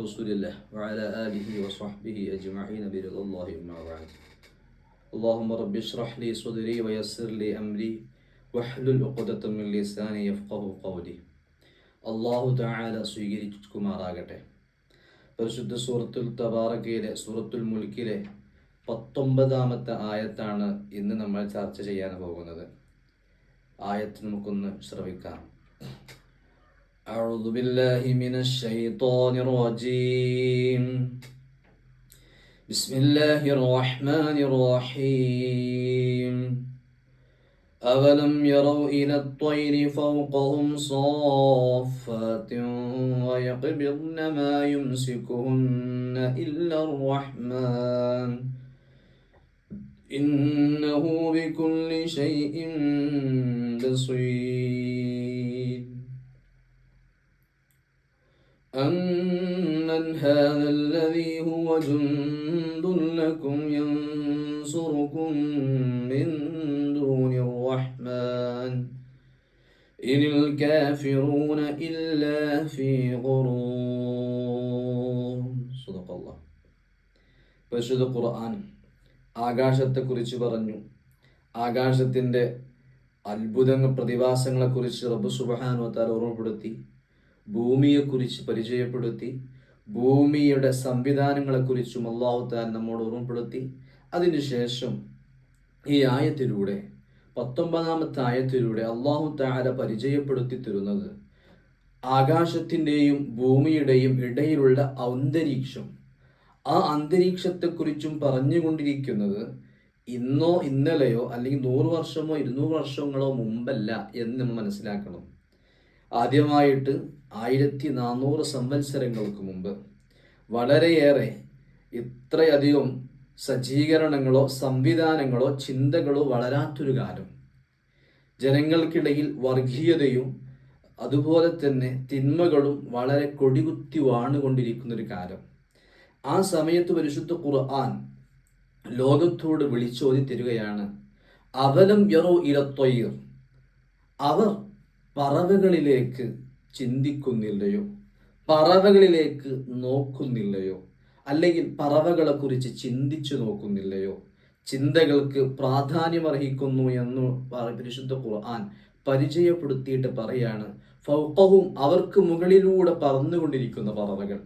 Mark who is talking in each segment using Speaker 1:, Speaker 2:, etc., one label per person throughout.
Speaker 1: رسول الله وعلى آله وصحبه أجمعين برضا الله أما بعد اللهم رب اشرح لي صدري ويسر لي أمري واحلل عقدة من لساني يفقه قولي അള്ളാഹു താല സ്വീകരിക്കുമാറാകട്ടെ പരിശുദ്ധ സൂറത്തുൽ തബാറക്കയിലെ സൂറത്തുൽ മുൽക്കിലെ പത്തൊമ്പതാമത്തെ ആയത്താണ് ഇന്ന് നമ്മൾ ചർച്ച ചെയ്യാൻ പോകുന്നത് ആയത്ത് നമുക്കൊന്ന് ശ്രവിക്കാം أعوذ بالله من الشيطان الرجيم. بسم الله الرحمن الرحيم. أولم يروا إلى الطير فوقهم صافات ويقبضن ما يمسكهن إلا الرحمن إنه بكل شيء بصير. أمن هذا الذي هو جند لكم ينصركم من دون الرحمن إن الكافرون إلا في غرور صدق الله പരിശുദ്ധ ഖുർആൻ ആകാശത്തെക്കുറിച്ച് പറഞ്ഞു ആകാശത്തിൻ്റെ അത്ഭുതങ്ങൾ പ്രതിഭാസങ്ങളെക്കുറിച്ച് റബ്ബ് സുബഹാനു താൽ ഓർമ്മപ്പെടുത്തി ഭൂമിയെക്കുറിച്ച് പരിചയപ്പെടുത്തി ഭൂമിയുടെ സംവിധാനങ്ങളെക്കുറിച്ചും അള്ളാഹു താൻ നമ്മോട് ഓർമ്മപ്പെടുത്തി. അതിനുശേഷം ഈ ആയത്തിലൂടെ പത്തൊമ്പതാമത്തെ ആയത്തിലൂടെ അള്ളാഹു താര പരിചയപ്പെടുത്തി തരുന്നത് ആകാശത്തിന്റെയും ഭൂമിയുടെയും ഇടയിലുള്ള അന്തരീക്ഷം. ആ അന്തരീക്ഷത്തെക്കുറിച്ചും പറഞ്ഞുകൊണ്ടിരിക്കുന്നത് ഇന്നോ ഇന്നലെയോ അല്ലെങ്കിൽ നൂറ് വർഷമോ ഇരുന്നൂറ് വർഷങ്ങളോ മുമ്പല്ല എന്ന് നമ്മൾ മനസ്സിലാക്കണം. ആദ്യമായിട്ട് ആയിരത്തി നാനൂറ് സംവത്സരങ്ങൾക്ക് മുമ്പ് വളരെയേറെ ഇത്രയധികം സജ്ജീകരണങ്ങളോ സംവിധാനങ്ങളോ ചിന്തകളോ വളരാത്തൊരു കാലം. ജനങ്ങൾക്കിടയിൽ വർഗീയതയും അതുപോലെ തന്നെ തിന്മകളും വളരെ കൊടികുത്തി വാണുകൊണ്ടിരിക്കുന്ന ഒരു കാലം. ആ സമയത്ത് പരിശുദ്ധ ഖുർആൻ ലോകത്തോട് വിളിച്ചോതി തരികയാണ്. അവലം യറോ ഇരത്തൊയ്യർ അവർ പറവകളിലേക്ക് ചിന്തിക്കുന്നില്ലയോ? പറവകളിലേക്ക് നോക്കുന്നില്ലയോ? അല്ലെങ്കിൽ പറവകളെ കുറിച്ച് ചിന്തിച്ചു നോക്കുന്നില്ലയോ? ചിന്തകൾക്ക് പ്രാധാന്യമർഹിക്കുന്നു എന്ന് പരിശുദ്ധ ഖുർആൻ പരിചയപ്പെടുത്തിയിട്ട് പറയാണ് ഫൗഖഹും അവർക്ക് മുകളിലൂടെ പറന്നുകൊണ്ടിരിക്കുന്ന പറവകൾ.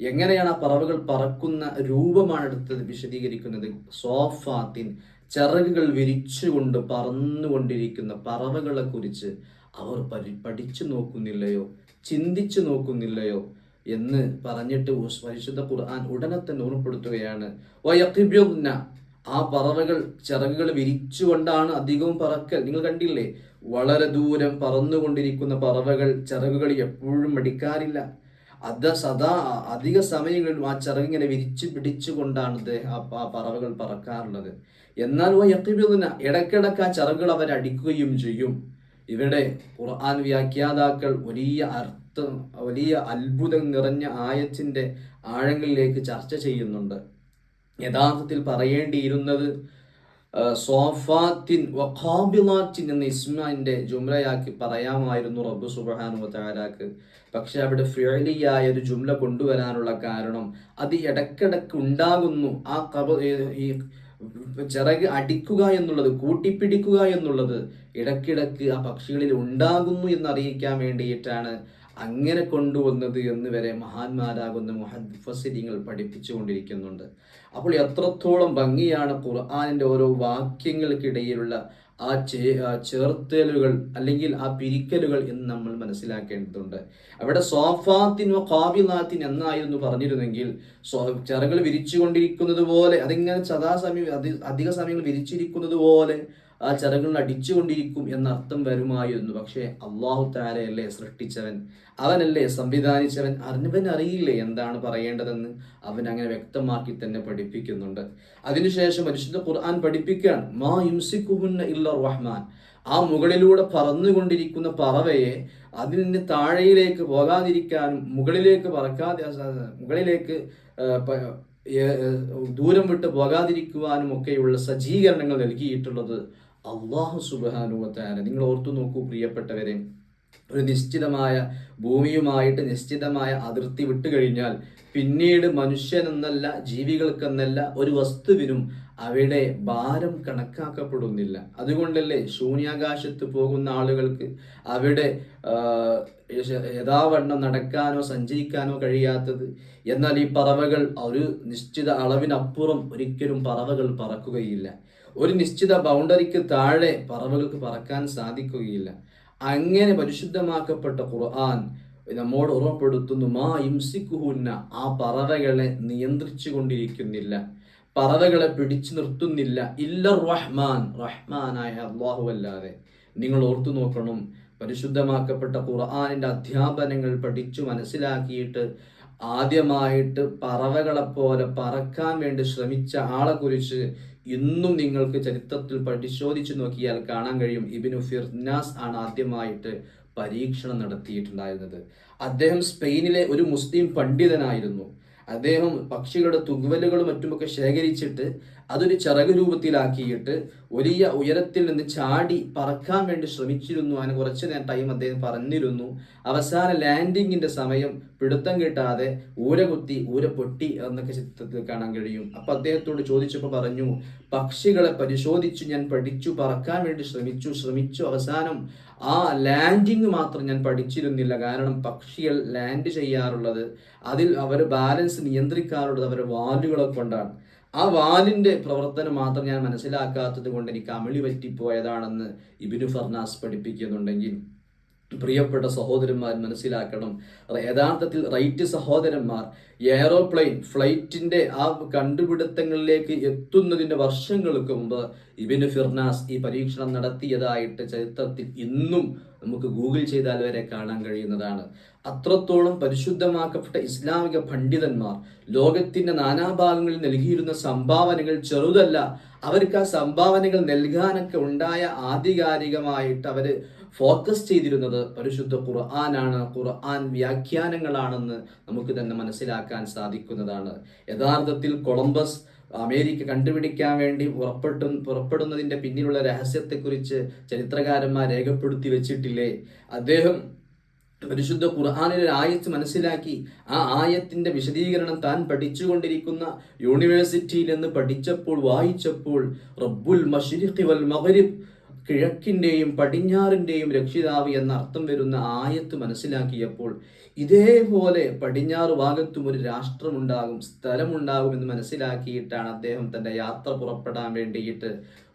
Speaker 1: എങ്ങനെയാണ് ആ പറവകൾ പറക്കുന്ന രൂപമാണ് എടുത്തത് വിശദീകരിക്കുന്നത്? സോഫാത്തിൻ ചിറകുകൾ വിരിച്ചുകൊണ്ട് പറന്നുകൊണ്ടിരിക്കുന്ന പറവകളെ കുറിച്ച് അവർ പഠിച്ചു നോക്കുന്നില്ലയോ? ചിന്തിച്ചു നോക്കുന്നില്ലയോ? എന്ന് പറഞ്ഞിട്ട് പരിശുദ്ധ ഖുർആൻ ഉടനെ തന്നെ ഓർമ്മപ്പെടുത്തുകയാണ്. ആ പറവകൾ ചിറകുകൾ വിരിച്ചുകൊണ്ടാണ് അധികവും പറക്കൽ. നിങ്ങൾ കണ്ടില്ലേ? വളരെ ദൂരം പറന്നുകൊണ്ടിരിക്കുന്ന പറവകൾ ചിറകുകൾ എപ്പോഴും മടിക്കാറില്ല. അത് സദാ അധിക സമയങ്ങളിലും ആ ചിറകിങ്ങനെ വിരിച്ചു പിടിച്ചുകൊണ്ടാണ് ആ പറവകൾ പറക്കാറുള്ളത്. എന്നാൽ യക്കിബിദിന ഇടയ്ക്കിടയ്ക്ക് ആ ചിറകുകൾ അവരടിക്കുകയും ചെയ്യും. ഇവിടെ ഖുർആൻ വ്യാഖ്യാതാക്കൾ വലിയ അർത്ഥം വലിയ അത്ഭുതം നിറഞ്ഞ ആയത്തിന്റെ ആഴങ്ങളിലേക്ക് ചർച്ച ചെയ്യുന്നുണ്ട്. യഥാർത്ഥത്തിൽ പറയേണ്ടിയിരുന്നത് സോഫാത്തിൻ വഖാബിലാത്തിൻ എന്ന ഇസ്മാന്റെ ജുംലയാക്കി പറയാമായിരുന്നു റബ്ബ് സുബഹാനു താലാക്ക് പക്ഷെ അവിടെ ഫിയലിയായ ഒരു ജുംല കൊണ്ടുവരാനുള്ള കാരണം അത് ഇടക്കിടക്ക് ഉണ്ടാകുന്നു. ആ കബ ഈ ചിറക് അടിക്കുക എന്നുള്ളത് കൂട്ടിപ്പിടിക്കുക എന്നുള്ളത് ഇടക്കിടക്ക് ആ പക്ഷികളിൽ ഉണ്ടാകുന്നു എന്നറിയിക്കാൻ വേണ്ടിയിട്ടാണ് അങ്ങനെ കൊണ്ടുവന്നത് എന്ന് വരെ മഹാന്മാരാകുന്ന മുഹദ്ഫസിരിങ്ങൾ പഠിപ്പിച്ചുകൊണ്ടിരിക്കുന്നുണ്ട്. അപ്പോൾ എത്രത്തോളം ഭംഗിയാണ് ഖുർആാനിന്റെ ഓരോ വാക്യങ്ങൾക്കിടയിലുള്ള ആ ചേ ചേർത്തലുകൾ അല്ലെങ്കിൽ ആ പിരിക്കലുകൾ എന്ന് നമ്മൾ മനസ്സിലാക്കേണ്ടതുണ്ട്. അവിടെ സോഫാത്തിൻ കാബിനാത്തിൻ എന്നായിരുന്നു പറഞ്ഞിരുന്നെങ്കിൽ ചിറകൾ വിരിച്ചുകൊണ്ടിരിക്കുന്നത് പോലെ അതിങ്ങനെ സദാസമയം അധിക സമയങ്ങൾ വിരിച്ചിരിക്കുന്നത് പോലെ ആ ചിറകുകൾ അടിച്ചുകൊണ്ടിരിക്കും എന്ന അർത്ഥം വരുമായിരുന്നു പക്ഷേ അള്ളാഹു താരയല്ലേ സൃഷ്ടിച്ചവൻ? അവനല്ലേ സംവിധാനിച്ചവൻ? അറിഞ്ഞവൻ അറിയില്ലേ എന്താണ് പറയേണ്ടതെന്ന്? അവൻ അങ്ങനെ വ്യക്തമാക്കി തന്നെ പഠിപ്പിക്കുന്നുണ്ട്. അതിനുശേഷം പരിശുദ്ധ ഖുർആൻ പഠിപ്പിക്കുകയാണ്. മാ യുംസിക്കുഹുന്ന ഇല്ല റഹ്മാൻ. ആ മുകളിലൂടെ പറന്നുകൊണ്ടിരിക്കുന്ന പറവയെ അതിന് താഴയിലേക്ക് പോകാതിരിക്കാനും മുകളിലേക്ക് പറക്കാതെ മുകളിലേക്ക് ദൂരം വിട്ട് പോകാതിരിക്കുവാനും ഒക്കെയുള്ള സജ്ജീകരണങ്ങൾ നൽകിയിട്ടുള്ളത് അള്ളാഹു സുബാനുവത്താന നിങ്ങൾ ഓർത്തു നോക്കൂ പ്രിയപ്പെട്ടവരെ ഒരു നിശ്ചിതമായ ഭൂമിയുമായിട്ട് നിശ്ചിതമായ അതിർത്തി വിട്ടുകഴിഞ്ഞാൽ പിന്നീട് മനുഷ്യനെന്നല്ല ജീവികൾക്കെന്നല്ല ഒരു വസ്തുവിനും അവിടെ ഭാരം കണക്കാക്കപ്പെടുന്നില്ല. അതുകൊണ്ടല്ലേ ശൂന്യാകാശത്ത് പോകുന്ന ആളുകൾക്ക് അവിടെ യഥാവണ്ണം നടക്കാനോ സഞ്ചരിക്കാനോ കഴിയാത്തത്. എന്നാൽ ഈ പറവകൾ ഒരു നിശ്ചിത അളവിനപ്പുറം ഒരിക്കലും പറവകൾ പറക്കുകയില്ല. ഒരു നിശ്ചിത ബൗണ്ടറിക്ക് താഴെ പറവകൾക്ക് പറക്കാൻ സാധിക്കുകയില്ല. അങ്ങനെ പരിശുദ്ധമാക്കപ്പെട്ട ഖുർആൻ നമ്മോട് ഓർമ്മപ്പെടുത്തുന്നു മാ ഇംസിക്കുഹുന്ന ആ പറവകളെ നിയന്ത്രിച്ചു കൊണ്ടിരിക്കുന്നില്ല പറവകളെ പിടിച്ചു നിർത്തുന്നില്ല. ഇല്ല റഹ്മാൻ. റഹ്മാനായ അള്ളാഹു അല്ലാതെ. നിങ്ങൾ ഓർത്തു നോക്കണം പരിശുദ്ധമാക്കപ്പെട്ട ഖുർആാനിന്റെ അധ്യാപനങ്ങൾ പഠിച്ചു മനസ്സിലാക്കിയിട്ട് ആദ്യമായിട്ട് പറവകളെപ്പോലെ പറക്കാൻ വേണ്ടി ശ്രമിച്ച ആളെ കുറിച്ച് ഇന്നും നിങ്ങൾക്ക് ചരിത്രത്തിൽ പരിശോധിച്ചു നോക്കിയാൽ കാണാൻ കഴിയും. ഇബിനു ഫിർനാസ് ആണ് ആദ്യമായിട്ട് പരീക്ഷണം നടത്തിയിട്ടുണ്ടായിരുന്നത്. അദ്ദേഹം സ്പെയിനിലെ ഒരു മുസ്ലിം പണ്ഡിതനായിരുന്നു. അദ്ദേഹം പക്ഷികളുടെ തുകവലുകളും മറ്റുമൊക്കെ ശേഖരിച്ചിട്ട് അതൊരു ചിറക് രൂപത്തിലാക്കിയിട്ട് വലിയ ഉയരത്തിൽ നിന്ന് ചാടി പറക്കാൻ വേണ്ടി ശ്രമിച്ചിരുന്നു. അതിന് കുറച്ച് നേരം ടൈം അദ്ദേഹം പറഞ്ഞിരുന്നു. അവസാന ലാൻഡിങ്ങിന്റെ സമയം പിടുത്തം കിട്ടാതെ ഊര കുത്തി ഊര പൊട്ടി എന്നൊക്കെ ചിത്രത്തിൽ കാണാൻ കഴിയും. അപ്പൊ അദ്ദേഹത്തോട് ചോദിച്ചപ്പോൾ പറഞ്ഞു പക്ഷികളെ പരിശോധിച്ചു ഞാൻ പഠിച്ചു പറക്കാൻ വേണ്ടി ശ്രമിച്ചു ശ്രമിച്ചു. അവസാനം ആ ലാൻഡിങ് മാത്രം ഞാൻ പഠിച്ചിരുന്നില്ല. കാരണം പക്ഷികൾ ലാൻഡ് ചെയ്യാറുള്ളത് അതിൽ അവർ ബാലൻസ് നിയന്ത്രിക്കാറുള്ളത് അവരുടെ വാലുകളെ കൊണ്ടാണ്. ആ വാലിന്റെ പ്രവർത്തനം മാത്രം ഞാൻ മനസ്സിലാക്കാത്തത് കൊണ്ട് എനിക്ക് അമിളി പറ്റിപ്പോയതാണെന്ന് ഇബിനു ഫർനാസ് പഠിപ്പിക്കുന്നുണ്ടെങ്കിൽ പ്രിയപ്പെട്ട സഹോദരന്മാർ മനസ്സിലാക്കണം. യഥാർത്ഥത്തിൽ റൈറ്റ് സഹോദരന്മാർ എയറോപ്ലെയിൻ ഫ്ലൈറ്റിന്റെ ആ കണ്ടുപിടുത്തങ്ങളിലേക്ക് എത്തുന്നതിന്റെ വർഷങ്ങൾക്ക് മുമ്പ് ഇബിന് ഫിർനാസ് ഈ പരീക്ഷണം നടത്തിയതായിട്ട് ചരിത്രത്തിൽ ഇന്നും നമുക്ക് ഗൂഗിൾ ചെയ്താൽ വരെ കാണാൻ കഴിയുന്നതാണ്. അത്രത്തോളം പരിശുദ്ധമാക്കപ്പെട്ട ഇസ്ലാമിക പണ്ഡിതന്മാർ ലോകത്തിന്റെ നാനാഭാഗങ്ങളിൽ നൽകിയിരുന്ന സംഭാവനകൾ ചെറുതല്ല അവർക്ക് ആ സംഭാവനകൾ നൽകാനൊക്കെ ഉണ്ടായ ആധികാരികമായിട്ട് അവർ ഫോക്കസ് ചെയ്തിരുന്നത് പരിശുദ്ധ ഖുർആനാണ് ഖുർആൻ വ്യാഖ്യാനങ്ങളാണെന്ന് നമുക്ക് തന്നെ മനസ്സിലാക്കാൻ സാധിക്കുന്നതാണ്. യഥാർത്ഥത്തിൽ കൊളംബസ് അമേരിക്ക കണ്ടുപിടിക്കാൻ വേണ്ടി പുറപ്പെട്ടു പുറപ്പെടുന്നതിന്റെ പിന്നിലുള്ള രഹസ്യത്തെക്കുറിച്ച് ചരിത്രകാരന്മാർ രേഖപ്പെടുത്തി വെച്ചിട്ടില്ലേ? അദ്ദേഹം പരിശുദ്ധ ഖുർആാനിലെ ആയത്ത് മനസ്സിലാക്കി ആ ആയത്തിന്റെ വിശദീകരണം താൻ പഠിച്ചുകൊണ്ടിരിക്കുന്ന യൂണിവേഴ്സിറ്റിയിൽ നിന്ന് പഠിച്ചപ്പോൾ വായിച്ചപ്പോൾ റബ്ബുൽ മഷ്രിഖി വൽ മഗ്രിബ് കിഴക്കിന്റെയും പടിഞ്ഞാറിന്റെയും രക്ഷിതാവ് എന്ന അർത്ഥം വരുന്ന ആയത്ത് മനസ്സിലാക്കിയപ്പോൾ ഇതേപോലെ പടിഞ്ഞാറ് ഭാഗത്തും ഒരു രാഷ്ട്രമുണ്ടാകും സ്ഥലമുണ്ടാകും എന്ന് മനസ്സിലാക്കിയിട്ടാണ് അദ്ദേഹം തന്റെ യാത്ര പുറപ്പെടാൻ വേണ്ടിയിട്ട്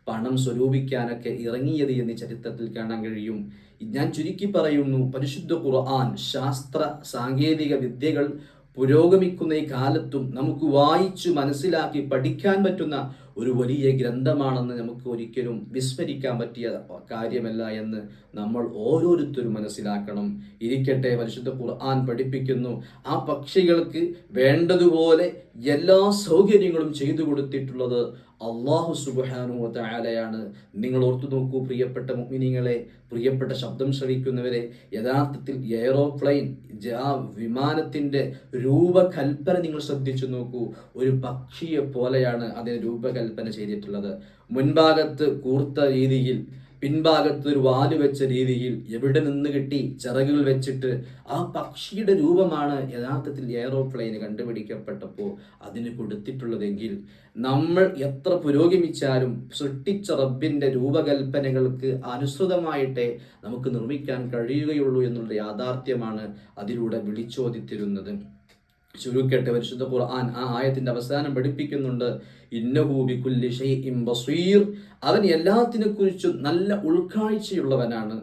Speaker 1: പണം സ്വരൂപിക്കാനൊക്കെ ഇറങ്ങിയത് എന്ന് ചരിത്രത്തിൽ കാണാൻ കഴിയും. ഞാൻ ചുരുക്കി പറയുന്നു പരിശുദ്ധ ഖുർആൻ ശാസ്ത്ര സാങ്കേതിക വിദ്യകൾ പുരോഗമിക്കുന്ന ഈ കാലത്തും നമുക്ക് വായിച്ചു മനസ്സിലാക്കി പഠിക്കാൻ പറ്റുന്ന ഒരു വലിയ ഗ്രന്ഥമാണെന്ന് നമുക്ക് ഒരിക്കലും വിസ്മരിക്കാൻ പറ്റിയ കാര്യമല്ല എന്ന് നമ്മൾ ഓരോരുത്തരും മനസ്സിലാക്കണം. ഇരിക്കട്ടെ പരിശുദ്ധ ഖുർആൻ പഠിപ്പിക്കുന്നു. ആ പക്ഷികൾക്ക് വേണ്ടതുപോലെ എല്ലാ സൗകര്യങ്ങളും ചെയ്തു കൊടുത്തിട്ടുള്ളത് അള്ളാഹു സുബാനു താലയാണ് നിങ്ങൾ ഓർത്തു നോക്കൂ പ്രിയപ്പെട്ട മുഗ്മിനിങ്ങളെ പ്രിയപ്പെട്ട ശബ്ദം ശ്രവിക്കുന്നവരെ. യഥാർത്ഥത്തിൽ എയറോപ്ലെയിൻ ആ വിമാനത്തിന്റെ രൂപകൽപ്പന നിങ്ങൾ ശ്രദ്ധിച്ചു നോക്കൂ. ഒരു പക്ഷിയെ പോലെയാണ് അതിന് രൂപകൽപ്പന ചെയ്തിട്ടുള്ളത്. മുൻഭാഗത്ത് കൂർത്ത രീതിയിൽ പിൻഭാഗത്ത് ഒരു വാൽ വെച്ച രീതിയിൽ എവിടെ നിന്ന് കിട്ടി? ചിറകുകൾ വെച്ചിട്ട്. ആ പക്ഷിയുടെ രൂപമാണ് യഥാർത്ഥത്തിൽ എയറോപ്ലെയിൻ കണ്ടുപിടിക്കപ്പെട്ടപ്പോൾ അതിന് കൊടുത്തിട്ടുള്ളതെങ്കിൽ നമ്മൾ എത്ര പുരോഗമിച്ചാലും സൃഷ്ടിച്ച റബ്ബിന്റെ രൂപകൽപ്പനകൾക്ക് അനുസൃതമായിട്ടേ നമുക്ക് നിർമ്മിക്കാൻ കഴിയുകയുള്ളൂ എന്നുള്ള യാഥാർത്ഥ്യമാണ് അതിലൂടെ വിളിച്ചോദിത്തിരുന്നത് ചുരുക്കട്ടെ പരിശുദ്ധ ഖുർആൻ ആ ആയത്തിന്റെ അവസാനം പഠിപ്പിക്കുന്നുണ്ട്. ബസീർ. അവൻ എല്ലാത്തിനെക്കുറിച്ചും നല്ല ഉൾക്കാഴ്ചയുള്ളവനാണ്.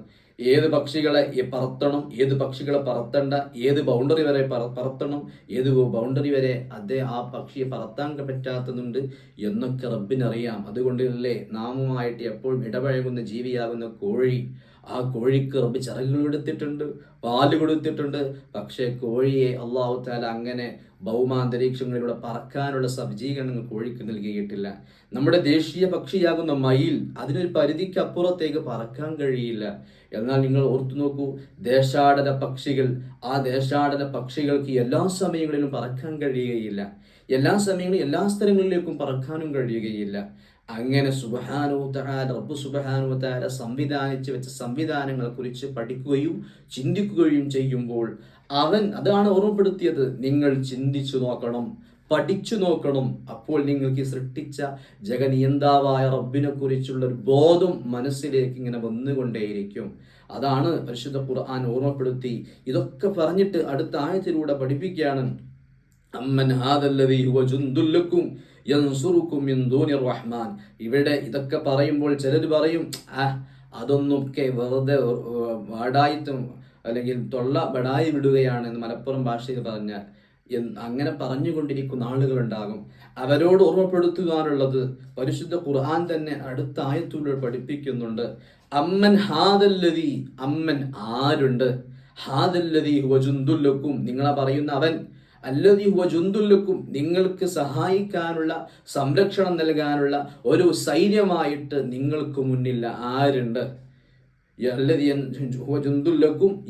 Speaker 1: ഏത് പക്ഷികളെ പറത്തണം ഏത് പക്ഷികളെ പറത്തണ്ട ഏത് ബൗണ്ടറി വരെ പറത്തണം ഏത് ബൗണ്ടറി വരെ അതേ ആ പക്ഷിയെ പറത്താൻ പറ്റാത്തതുണ്ട് എന്നൊക്കെ റബ്ബിനറിയാം. അതുകൊണ്ടല്ലേ നാമുമായിട്ട് എപ്പോഴും ഇടപഴകുന്ന ജീവിയാകുന്ന കോഴി. ആ കോഴിക്ക് റബ്ബ് ചിറകുകൾ കൊടുത്തിട്ടുണ്ട് പാൽ കൊടുത്തിട്ടുണ്ട്. പക്ഷേ കോഴിയെ അള്ളാഹു താല അങ്ങനെ ഭൗമാന്തരീക്ഷങ്ങളിലൂടെ പറക്കാനുള്ള സജ്ജീകരണങ്ങൾ കോഴിക്ക് നൽകിയിട്ടില്ല. നമ്മുടെ ദേശീയ പക്ഷിയാകുന്ന മയിൽ അതിനൊരു പരിധിക്ക് അപ്പുറത്തേക്ക് പറക്കാൻ കഴിയില്ല. എന്നാൽ നിങ്ങൾ ഓർത്തു നോക്കൂ ദേശാടന പക്ഷികൾ ആ ദേശാടന പക്ഷികൾക്ക് എല്ലാ സമയങ്ങളിലും പറക്കാൻ കഴിയുകയില്ല. എല്ലാ സമയങ്ങളിലും എല്ലാ സ്ഥലങ്ങളിലേക്കും പറക്കാനും കഴിയുകയില്ല. അങ്ങനെ സുബഹാനുത്താര റബ്ബു സുബഹാനുത്താര സംവിധാനിച്ച് വെച്ച സംവിധാനങ്ങളെ കുറിച്ച് പഠിക്കുകയും ചിന്തിക്കുകയും ചെയ്യുമ്പോൾ അവൻ അതാണ് ഓർമ്മപ്പെടുത്തിയത്. നിങ്ങൾ ചിന്തിച്ചു നോക്കണം. പഠിച്ചു നോക്കണം. അപ്പോൾ നിങ്ങൾക്ക് സൃഷ്ടിച്ച ജഗനിയന്താവായ റബ്ബിനെ കുറിച്ചുള്ള ഒരു ബോധം മനസ്സിലേക്ക് ഇങ്ങനെ വന്നുകൊണ്ടേയിരിക്കും. അതാണ് പരിശുദ്ധ ഖുർആൻ ഓർമ്മപ്പെടുത്തി. ഇതൊക്കെ പറഞ്ഞിട്ട് അടുത്ത ആയത്തിലൂടെ പഠിപ്പിക്കുകയാണ്. അമ്മൻ ഹാദല്ലദീ ഹുവ യൻസുറുക്കും റഹ്മാൻ. ഇവിടെ ഇതൊക്കെ പറയുമ്പോൾ ചിലർ പറയും ആ അതൊന്നൊക്കെ വെറുതെ വാടായിട്ടും അല്ലെങ്കിൽ തൊള്ള ബടായി വിടുകയാണ് എന്ന് മലപ്പുറം ഭാഷയിൽ പറഞ്ഞാൽ. അങ്ങനെ പറഞ്ഞുകൊണ്ടിരിക്കുന്ന ആളുകളുണ്ടാകും. അവരോട് ഓർമ്മപ്പെടുത്തുവാനുള്ളത് പരിശുദ്ധ ഖുർആൻ തന്നെ അടുത്ത ആയത്തുകൾ പഠിപ്പിക്കുന്നുണ്ട്. അമ്മൻ ഹാദല്ലതി അമ്മൻ ആരുണ്ട്? ഹാദല്ലതി ഹുവജുന്തുല്ലക്കും നിങ്ങളെ പറയുന്ന അവൻ. അല്ലതി ഹുവജുന്തുല്ലക്കും നിങ്ങൾക്ക് സഹായിക്കാനുള്ള സംരക്ഷണം നൽകാനുള്ള ഒരു സൈന്യമായിട്ട് നിങ്ങൾക്ക് മുന്നിൽ ആരുണ്ട്?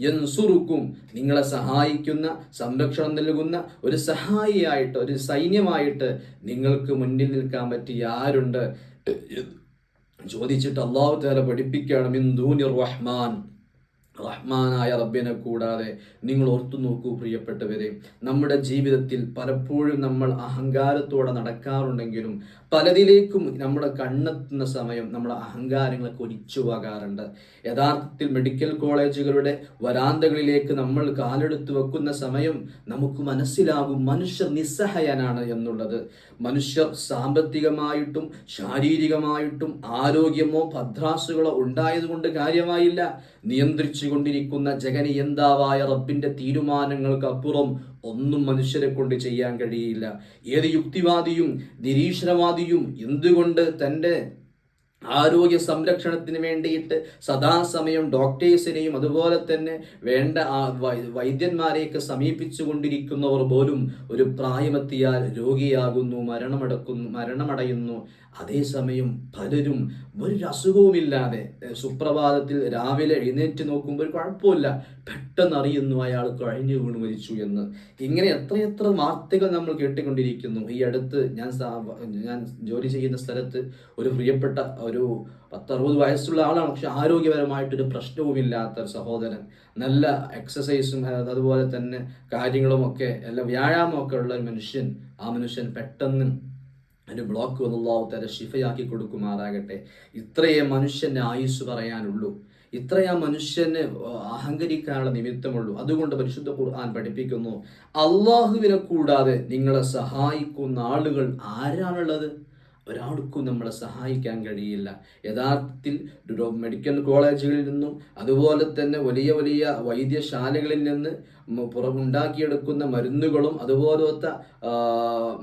Speaker 1: യൻസുറുക്കും. നിങ്ങളെ സഹായിക്കുന്ന സംരക്ഷണം നൽകുന്ന ഒരു സഹായിയായിട്ട് ഒരു സൈന്യമായിട്ട് നിങ്ങൾക്ക് മുന്നിൽ നിൽക്കാൻ പറ്റിയ ആരുണ്ട്? ചോദിച്ചിട്ട് അള്ളാഹു താല പഠിപ്പിക്കുകയാണ് മിന്ദൂനി റഹ്മാൻ. റഹ്മാനായ റബ്ബിനെ കൂടാതെ നിങ്ങൾ ഓർത്തു നോക്കൂ പ്രിയപ്പെട്ടവരെ. നമ്മുടെ ജീവിതത്തിൽ പലപ്പോഴും നമ്മൾ അഹങ്കാരത്തോടെ നടക്കാറുണ്ടെങ്കിലും പലതിലേക്കും നമ്മുടെ കണ്ണെത്തുന്ന സമയം നമ്മുടെ അഹങ്കാരങ്ങളൊക്കെ ഒലിച്ചു പോകാറുണ്ട്. യഥാർത്ഥത്തിൽ മെഡിക്കൽ കോളേജുകളുടെ വരാന്തകളിലേക്ക് നമ്മൾ കാലെടുത്ത് വെക്കുന്ന സമയം നമുക്ക് മനസ്സിലാകും മനുഷ്യർ നിസ്സഹയനാണ് എന്നുള്ളത്. മനുഷ്യർ സാമ്പത്തികമായിട്ടും ശാരീരികമായിട്ടും ആരോഗ്യമോ ഭദ്രാസുകളോ ഉണ്ടായതുകൊണ്ട് കാര്യമായില്ല. നിയന്ത്രിച്ചു കൊണ്ടിരിക്കുന്ന ജഗനിയന്താവായ റബ്ബിന്റെ തീരുമാനങ്ങൾക്കപ്പുറം ഒന്നും മനുഷ്യരെ കൊണ്ട് ചെയ്യാൻ കഴിയില്ല. ഏത് യുക്തിവാദിയും നിരീശ്വരവാദിയും എന്തുകൊണ്ട് തന്റെ ആരോഗ്യ സംരക്ഷണത്തിന് വേണ്ടിയിട്ട് സദാസമയം ഡോക്ടേഴ്സിനെയും അതുപോലെ തന്നെ വേണ്ട വൈദ്യന്മാരെയൊക്കെ സമീപിച്ചു കൊണ്ടിരിക്കുന്നവർ പോലും ഒരു പ്രായമെത്തിയാൽ രോഗിയാകുന്നു മരണമടക്കുന്നു മരണമടയുന്നു. അതേസമയം പലരും ഒരു അസുഖവുമില്ലാതെ സുപ്രഭാതത്തിൽ രാവിലെ എഴുന്നേറ്റ് നോക്കുമ്പോൾ കുഴപ്പമില്ല. പെട്ടെന്ന് അറിയുന്നു അയാൾ കഴിഞ്ഞു വീണ് മരിച്ചു എന്ന്. ഇങ്ങനെ എത്രയെത്ര വാർത്തകൾ നമ്മൾ കേട്ടുകൊണ്ടിരിക്കുന്നു. ഈ അടുത്ത് ഞാൻ ഞാൻ ജോലി ചെയ്യുന്ന സ്ഥലത്ത് ഒരു പ്രിയപ്പെട്ട ഒരു പത്തറുപത് വയസ്സുള്ള ആളാണ്. പക്ഷെ ആരോഗ്യപരമായിട്ടൊരു പ്രശ്നവുമില്ലാത്ത ഒരു സഹോദരൻ. നല്ല എക്സസൈസും അതുപോലെ തന്നെ കാര്യങ്ങളുമൊക്കെ എല്ലാ വ്യായാമമൊക്കെ ഉള്ള ഒരു മനുഷ്യൻ. ആ മനുഷ്യൻ പെട്ടെന്ന് അതിന് ബ്ലോക്ക് വന്നുള്ളാഹു തല ശിഫയാക്കി കൊടുക്കുമാറാകട്ടെ. ഇത്രയേ മനുഷ്യന്റെ ആയുസ് പറയാനുള്ളൂ. ഇത്രയാ മനുഷ്യന് അഹങ്കരിക്കാനുള്ള നിമിത്തമുള്ളൂ. അതുകൊണ്ട് പരിശുദ്ധ ഖുർആൻ പഠിപ്പിക്കുന്നു അള്ളാഹുവിനെ കൂടാതെ നിങ്ങളെ സഹായിക്കുന്ന ആളുകൾ ആരാണുള്ളത്? ഒരാൾക്കും നമ്മളെ സഹായിക്കാൻ കഴിയില്ല. യഥാർത്ഥത്തിൽ മെഡിക്കൽ കോളേജുകളിൽ നിന്നും അതുപോലെ തന്നെ വലിയ വലിയ വൈദ്യശാലകളിൽ നിന്ന് പുറമുണ്ടാക്കിയെടുക്കുന്ന മരുന്നുകളും അതുപോലത്തെ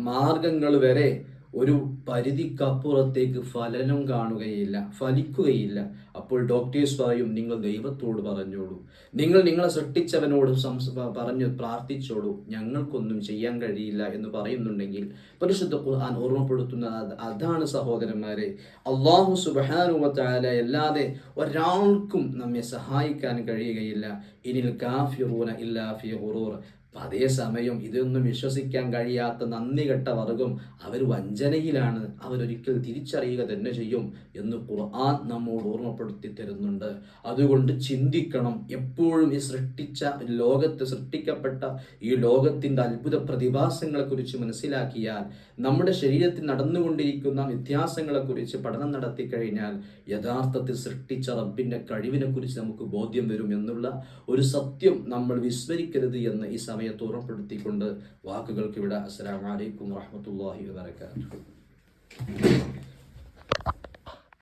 Speaker 1: മാർഗങ്ങൾ വരെ ഒരു പരിധിക്കപ്പുറത്തേക്ക് ഫലനം കാണുകയില്ല ഫലിക്കുകയില്ല. അപ്പോൾ ഡോക്ടേഴ്സ് പറയും നിങ്ങൾ ദൈവത്തോട് പറഞ്ഞോളൂ. നിങ്ങൾ നിങ്ങളെ സൃഷ്ടിച്ചവനോട് പറഞ്ഞു പ്രാർത്ഥിച്ചോളൂ. ഞങ്ങൾക്കൊന്നും ചെയ്യാൻ കഴിയില്ല എന്ന് പറയുന്നുണ്ടെങ്കിൽ പരിശുദ്ധ ഖുർആൻ ഓർമ്മപ്പെടുത്തുന്ന അതാണ് സഹോദരന്മാരെ. അള്ളാഹു സുബാനുവത്താല അല്ലാതെ ഒരാൾക്കും നമ്മെ സഹായിക്കാൻ കഴിയുകയില്ല. ഇനിൽ കാഫിറൂന ഇല്ലാ ഫി ഹുറൂർ അതേസമയം ഇതൊന്നും വിശ്വസിക്കാൻ കഴിയാത്ത നന്ദി കെട്ട വർഗം അവർ വഞ്ചനയിലാണ് അവരൊരിക്കൽ തിരിച്ചറിയുക തന്നെ ചെയ്യും എന്ന് ഖുർആൻ നമ്മോട് ഓർമ്മപ്പെടുത്തി തരുന്നുണ്ട്. അതുകൊണ്ട് ചിന്തിക്കണം. എപ്പോഴും ഈ സൃഷ്ടിച്ച ലോകത്ത് സൃഷ്ടിക്കപ്പെട്ട ഈ ലോകത്തിന്റെ അത്ഭുത പ്രതിഭാസങ്ങളെ കുറിച്ച് മനസ്സിലാക്കിയാൽ നമ്മുടെ ശരീരത്തിൽ നടന്നുകൊണ്ടിരിക്കുന്ന വ്യത്യാസങ്ങളെക്കുറിച്ച് പഠനം നടത്തി കഴിഞ്ഞാൽ യഥാർത്ഥത്തിൽ സൃഷ്ടിച്ച റബ്ബിന്റെ കഴിവിനെ കുറിച്ച് നമുക്ക് ബോധ്യം വരും എന്നുള്ള ഒരു സത്യം നമ്മൾ വിസ്മരിക്കരുത് എന്ന് ഈ സമയം സമയത്ത് ഓർമ്മപ്പെടുത്തിക്കൊണ്ട് വാക്കുകൾക്ക് ഇവിടെ അസ്സലാമലൈക്കും വാഹമത്തല്ലാഹി വാബർക്കാത്തു